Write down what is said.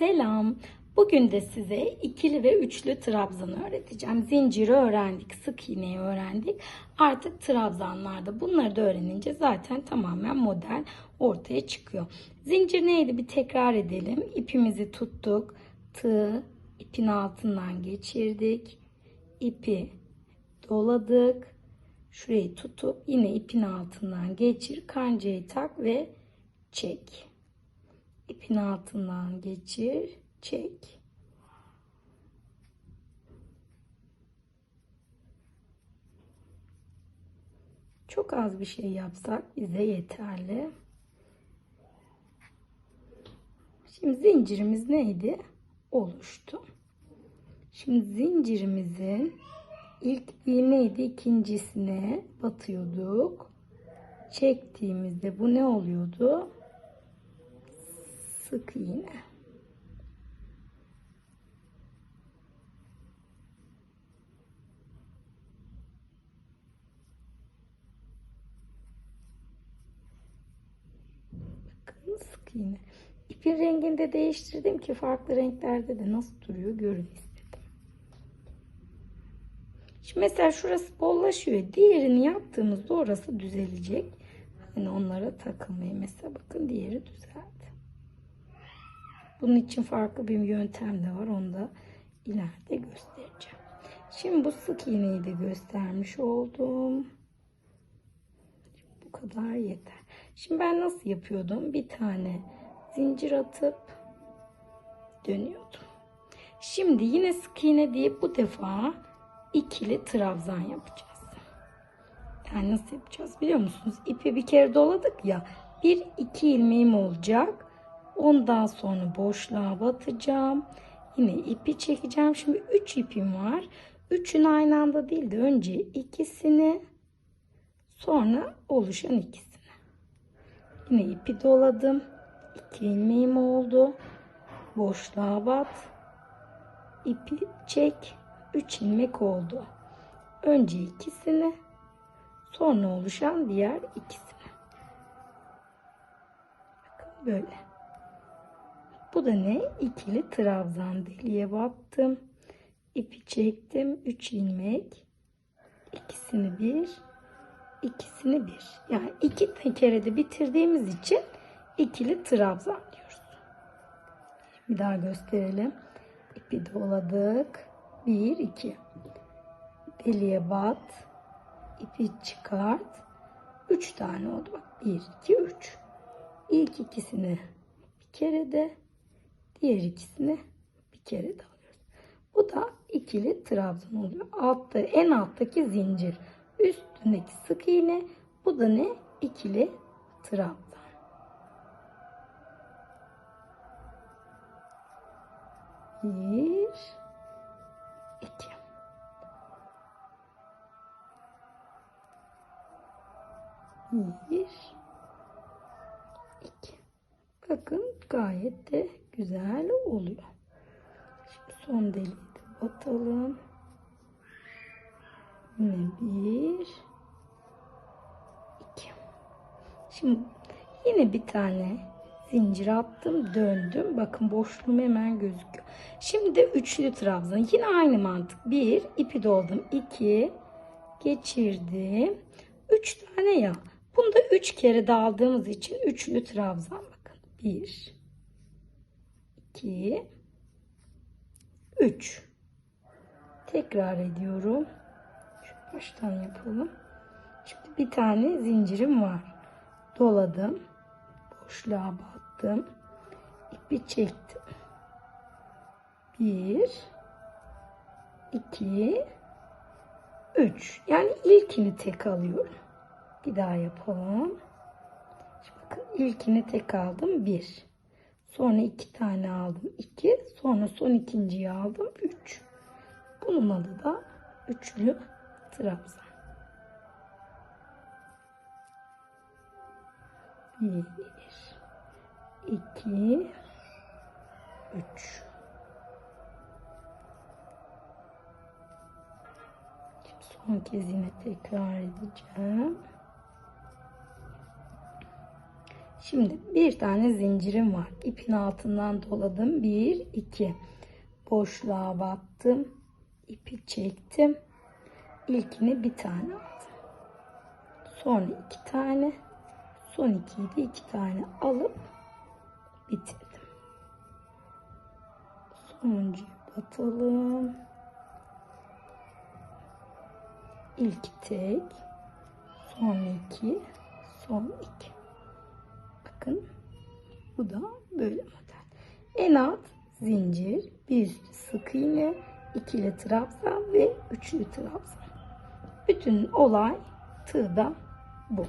Selam. Bugün de size ikili ve üçlü trabzanı öğreteceğim. Zinciri öğrendik, sık iğneyi öğrendik. Artık trabzanlarda bunları da öğrenince zaten tamamen model ortaya çıkıyor. Zincir neydi bir tekrar edelim. İpimizi tuttuk. Tığ ipin altından geçirdik. İpi doladık. Şurayı tutup yine ipin altından geçir. Kancayı tak ve çek. İpin altından geçir, çek. Çok az bir şey yapsak bize yeterli. Şimdi zincirimiz neydi? Oluştu. Şimdi zincirimizin ilk bir neydi? İkincisine batıyorduk. Çektiğimizde bu ne oluyordu? Sık iğne. Bakın sık iğne. İpin rengini de değiştirdim ki farklı renklerde de nasıl duruyor görün istedim. Şimdi mesela şurası bollaşıyor. Diğerini yaptığımızda orası düzelecek. Hani onlara takılmayın. Mesela bakın diğeri düzeldi. Bunun için farklı bir yöntem de var. Onu da ileride göstereceğim. Şimdi bu sık iğneyi de göstermiş oldum. Bu kadar yeter. Şimdi ben nasıl yapıyordum? Bir tane zincir atıp dönüyordum. Şimdi yine sık iğne deyip bu defa ikili trabzan yapacağız. Yani nasıl yapacağız biliyor musunuz? İpi bir kere doladık ya. Bir iki ilmeğim olacak. Ondan sonra boşluğa batacağım. Yine ipi çekeceğim. Şimdi üç ipim var. Üçün aynı anda değil de önce ikisini sonra oluşan ikisini. Yine ipi doladım. İki ilmeğim oldu. Boşluğa bat. İpi çek. Üç ilmek oldu. Önce ikisini sonra oluşan diğer ikisini. Bakın böyle. Bu da ne? İkili trabzan deliğe battım. İpi çektim. 3 ilmek. İkisini bir, ikisini bir. Yani iki kerede bitirdiğimiz için ikili trabzan diyoruz. Bir daha gösterelim. İpi doladık. 1 2. Deliğe bat. İpi çıkart. 3 tane oldu. Bak 1 2 3. İlk ikisini bir kere de diğer ikisini bir kere de alıyoruz. Bu da ikili trabzan oluyor. Altta en alttaki zincir, üstündeki sık iğne. Bu da ne? İkili trabzan. Bir, iki. Bir, iki. Bakın gayet de güzel oluyor. Şimdi son deliği de batalım. Yine bir, iki. Şimdi yine bir tane zincir attım, döndüm. Bakın boşluğum hemen gözüküyor. Şimdi üçlü trabzan. Yine aynı mantık. Bir, ipi doldum. iki, geçirdim. Üç tane ya. Bunu da üç kere daldığımız için üçlü trabzan. Bakın. Bir, iki, üç. Tekrar ediyorum. Şu baştan yapalım. Şimdi bir tane zincirim var. Doladım. Boşluğa battım. İpi çektim. Bir, iki, üç. Yani ilkini tek alıyorum. Bir daha yapalım. Şimdi bakın ilkini tek aldım. Bir. Sonra iki tane aldım. iki. Sonra son ikinciyi aldım. Üç. Bunun adı da üçlü trabzan. Bir, iki, üç. Şimdi son kez yine tekrar edeceğim. Şimdi bir tane zincirim var. İpin altından doladım. Bir, iki. Boşluğa battım. İpi çektim. İlkini bir tane aldım. Sonra iki tane. Son ikiyi de iki tane alıp bitirdim. Sonuncuyu batalım. İlk tek. Son iki. Son iki. Bakın. Bu da böyle model. En alt zincir. Bir üstü sık iğne. ikili trabzan ve üçlü trabzan. Bütün olay tığda bu.